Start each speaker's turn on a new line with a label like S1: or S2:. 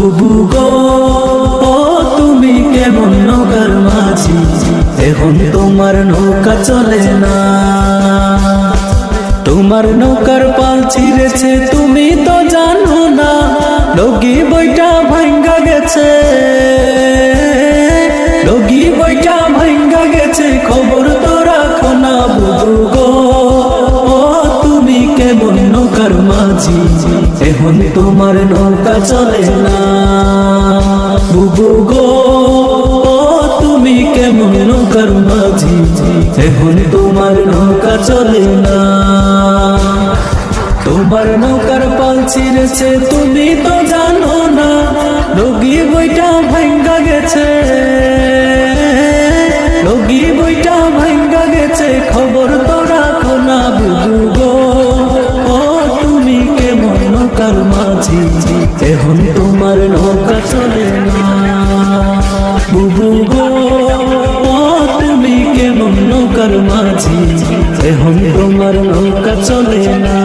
S1: বুবু গো তুমি কেমন নৌকার মাঝি? এখন তোমার নৌকা চলে না। তোমার নৌকার পাল ছিঁড়েছে, তুমি তো জানো না। লগি বইটা ভাঙ্গা গেছে। লগি বইটা ভাঙ্গা গেছে, খবর তো রাখো না বুবু মাঝি এখন তোমার নৌকা চলে না। তুমি কেমন নৌকার মাঝি? এখন তোমার নৌকা চলে না। তোমার নৌকার পাল ছিঁড়েছে, তুমি তো জানো না, রোগী বইটা ভাঙ্গা গেছে। রোগী বইটা ভাঙ্গা গেছে, খবর তো রাখো না নৌকার মাঝি, এখন তোমার নৌকা চলে না। তুমি কেমন নৌকার মাঝি, এখন তোমার নৌকা চলে না।